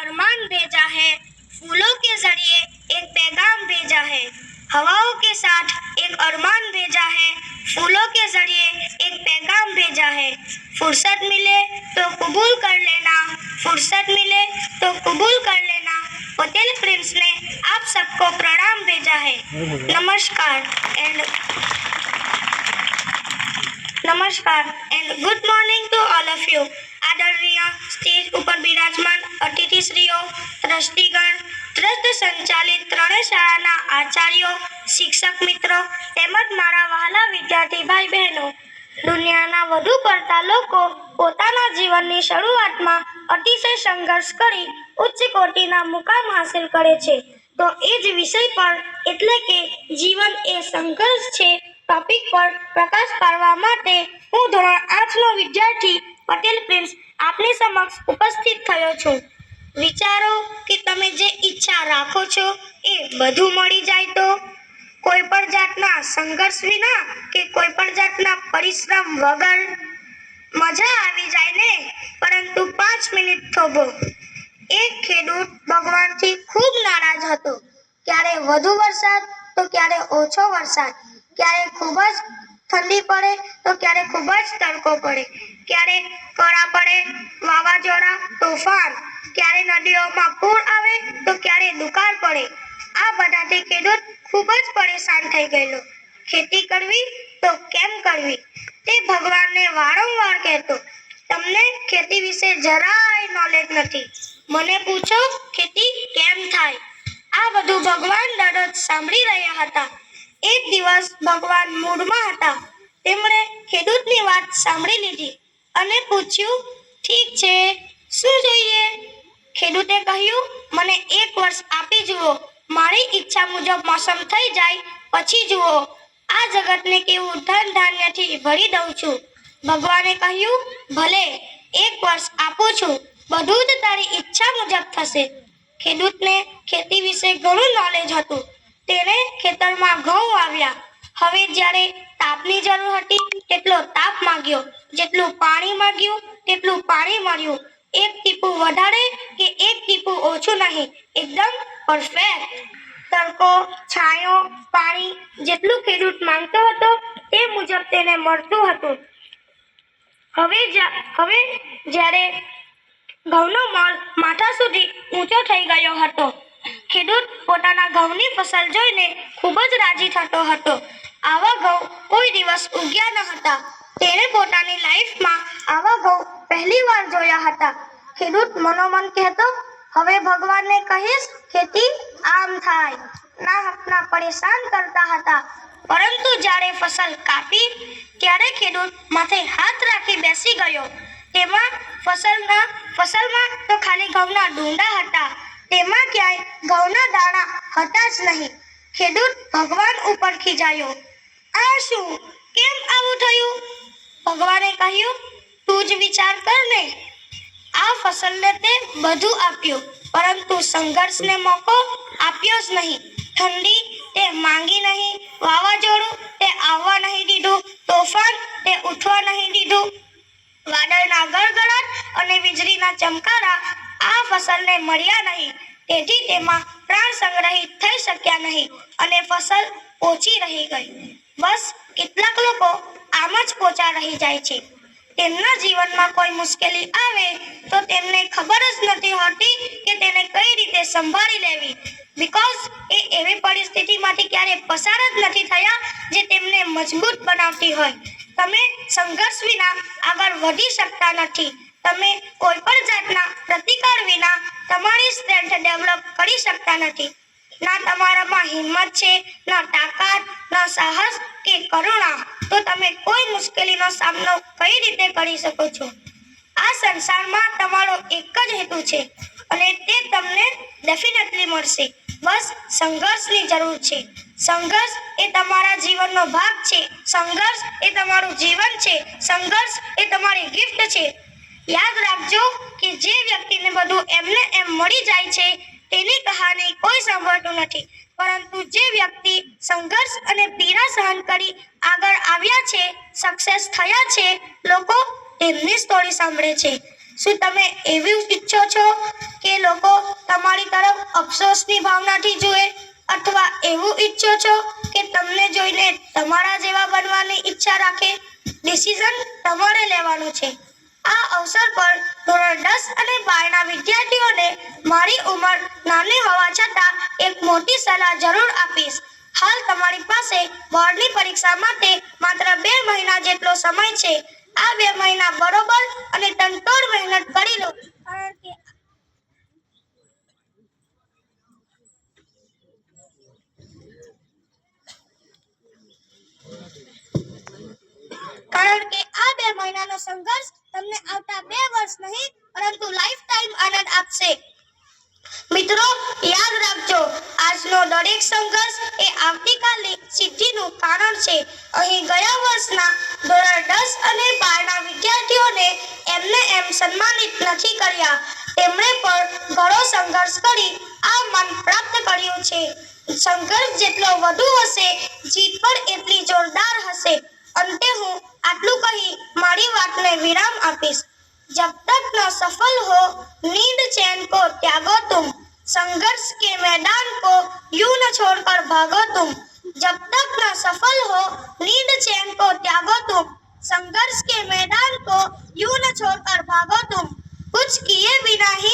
अरमान भेजा है फूलों के ज़रिए एक पैगाम भेजा है हवाओं के साथ एक अरमान भेजा है फूलों के ज़रिए एक पैगाम भेजा है। फुर्सत मिले तो कबूल कर लेना फुर्सत मिले तो कबूल कर लेना। पटेल प्रिंस ने आप सबको प्रणाम भेजा है। नमस्कार एंड નમસ્કાર and good morning to all of you આદરણીય સ્ટેજ ઉપર બિરાજમાન અતિથિશ્રીઓ, ટ્રસ્ટીગણ, ટ્રસ્ટ સંચાલિત ત્રણેય શાળાના આચાર્યો, શિક્ષક મિત્રો તેમજ મારા વહાલા વિદ્યાર્થી ભાઈ બહેનો દુનિયાના વધુ પડતા લોકો પોતાના જીવનની શરૂઆતમાં અતિશય સંઘર્ષ કરી ઉચ્ચ કોટીના મુકામ હાંસિલ કરે છે. તો એ જ વિષય પર એટલે કે જીવન એ સંઘર્ષ છે ટોપિક પર પ્રકાશ પાડવા માટે હું ધોરણ આઠનો વિદ્યાર્થી પટેલ પ્રિન્સ આપની સમક્ષ ઉપસ્થિત થયો છું. વિચારો કે તમે જે ઈચ્છા રાખો છો એ બધું મળી જાય તો? કોઈ પણ જાતના સંઘર્ષ વિના કે કોઈ પણ જાતના પરિશ્રમ વગર મજા આવી જાય ને? પરંતુ પાંચ મિનિટ થોભો. એક ખેડૂત ભગવાનથી ખૂબ નારાજ હતો. ક્યારે વધુ વરસાદ તો ક્યારે ઓછો વરસાદ. ક્યારે ખૂબ જ ઠંડી પડે, તો ક્યારે ખૂબ જ તડકો પડે. ક્યારે કરા પડે, વાવાઝોડા, તોફાન. ક્યારે નદીઓમાં પૂર આવે, તો ક્યારે દુકાળ પડે. આ બધાથી ખેડૂત ખૂબ જ પરેશાન થઈ ગયેલો. ખેતી કરવી તો કેમ કરવી? તે ભગવાનને વારંવાર કહેતો, તમને ખેતી વિશે જરાય નોલેજ નથી. મને પૂછો, ખેતી કેમ થાય? આ બધું ભગવાન દરરોજ સાંભળી રહ્યા હતા. એક દિવસ ભગવાન મૂડમાં હતા. તેમણે ખેડૂતની વાત સાંભળી લીધી અને પૂછ્યું, ઠીક છે, શું જોઈએ? ખેડૂતે કહ્યું, મને એક વર્ષ આપી જુઓ. મારી ઈચ્છા મુજબ મોસમ થઈ જાય, પછી જુઓ. આ જગતને કેવું ધન ધાન્યથી ભરી દઉં છું. ભગવાને કહ્યું, ભલે, એક વર્ષ આપું છું. બધું જ તારી ઈચ્છા મુજબ થશે. ખેડૂતને ખેતી વિશે ઘણું નોલેજ હતું. તેણે ખેતરમાં ઘઉં આવ્યા હવે જ્યારે તાપની જરૂર હતી, તેટલો તાપ માંગ્યો. જેટલું પાણી માંગ્યું, તેટલું પાણી મળ્યું. એક ટીપું વધારે કે એક ટીપું ઓછું નહીં. એકદમ પરફેક્ટ તડકો, છાંયો, પાણી, જેટલું ખેડૂત માંગતો હતો, તે મુજબ તેને મળતું હતું. હવે હવે જ્યારે ઘઉંનો મોલ માથા સુધી ઊંચો થઈ ગયો હતો ખેડૂત પોતાના ઘઉંની ફસલ જોઈને ખૂબ જ રાજી થતો હતો. આવા ઘઉં કોઈ દિવસ ઉગ્યા ન હતા. તેણે પોતાની લાઈફમાં આવા ઘઉં પહેલી વાર જોયા હતા. ખેડૂત મનોમન કહેતો, હવે ભગવાનને કહીશ, ખેતી આમ થાય. ના હકના પરેશાન કરતા હતા. પરંતુ જ્યારે ફસલ કાપી, ત્યારે ખેડૂત માથે હાથ રાખી બેસી ગયો. તેમાં ફસલના, ફસલમાં તો ખાલી ઘઉંના ડુંડા હતા. તેમાં ક્યાંય ઘઉંના દાણા હતા જ નહીં. ખેડૂત ભગવાન ઉપર ખીજાયો આ શું? કેમ આવું થયું? ભગવાને કહ્યું, તું જ વિચાર કર ને. આ ફસલને તે બધું આપ્યું, પરંતુ સંઘર્ષને મોકો આપ્યો જ નહીં. ઠંડી તે માંગી નહીં, વાવાઝોડું તે આવવા નહીં દીધું, તોફાન તે ઉઠવા નહીં દીધું. વાદળના ગળગળાટ અને વીજળીના ચમકારા આ ફસલને મળ્યા નહીં. તેથી તેમાં પ્રાણ સંગ્રહિત થઈ શક્યા નહીં અને ફસલ ઓછી રહી ગઈ. બસ કેટલાક લોકો આમ જ પોચા રહી જાય છે. તેમના જીવનમાં કોઈ મુશ્કેલી આવે તો તેમને ખબર જ નથી હોતી કે તેને કઈ રીતે સંભાળી લેવી. બીકોઝ એ એવી પરિસ્થિતિમાંથી ક્યારે પસાર જ નથી થયા જે તેમને મજબૂત બનાવતી હોય. તમે સંઘર્ષ વિના આગળ વધી શકતા નથી. તમે કોઈ પણ જાતના પ્રતિકાર વિના તમારી સ્ટ્રેન્થ ડેવલપ કરી શકતા નથી. ના તમારામાં હિંમત છે, ના તાકાત, ના સાહસ કે કરુણા, તો તમે કોઈ મુશ્કેલીનો સામનો કઈ રીતે કરી શકો છો? આ સંસારમાં તમારો એક જ હેતુ છે અને તે તમને ડેફિનેટલી મળશે. બસ સંઘર્ષની જરૂર છે. સંઘર્ષ એ તમારા જીવનનો ભાગ છે. સંઘર્ષ એ તમારું જીવન છે. સંઘર્ષ એ તમારી ગિફ્ટ છે. યાદ રાખજો કે જે વ્યક્તિને બધું એમને એમ મળી જાય છે, તેની કહાની કોઈ સાંભળતું નથી. પરંતુ જે વ્યક્તિ સંઘર્ષ અને પીડા સહન કરી આગળ આવ્યા છે સક્સેસ થયા છે, લોકો તેમની સ્ટોરી સાંભળે છે. શું તમે એવું ઈચ્છો છો કે લોકો તમારી તરફ અફસોસની ભાવનાથી જુએ? અથવા એવું ઈચ્છો છો કે તમને જોઈને તમારા જેવા બનવાની ઈચ્છા રાખે? ડિસિઝન તમારે લેવાનું છે. આ અવસર પર ધોરણ દસ અને બારના વિદ્યાર્થીઓને મારી ઉંમર નાની હોવા છતાં એક મોટી સલાહ જરૂર આપીશ. હાલ તમારી પાસે બોર્ડની પરીક્ષા માટે માત્ર બે મહિના જેટલો સમય છે. આ બે મહિના બરોબર અને તનતોડ મહેનત કરી લો કારણ કે કારણ કે આ બે મહિનાનો સંઘર્ષ તમને આવતા બે વર્ષ નહીં, પરંતુ લાઈફ ટાઈમ આનંદ આપશે. મિત્રો, યાદ રાખજો, આજનો દરેક સંઘર્ષ એ આવતીકાલની સિદ્ધિનું કારણ છે. અહીં ગયા વર્ષના ધોરણ દસ અને બારના વિદ્યાર્થીઓને એમને એમ સન્માનિત નથી કર્યા. તેમણે પણ ઘણો સંઘર્ષ કરી, આ મન પ્રાપ્ત કર્યું છે. સંઘર્ષ જેટલો વધુ હશે, જીત પણ એટલી જોરદાર હશે. અંતે હું આટલું કહી મારી વાતને વિરામ આપીશ जब तक न सफल हो नींद चैन को त्यागो तुम संघर्ष के मैदान को यूं न छोड़कर भागो तुम जब तक न सफल हो नींद चैन को त्यागो तुम संघर्ष के मैदान को यूं न छोड़कर भागो तुम कुछ किए बिना ही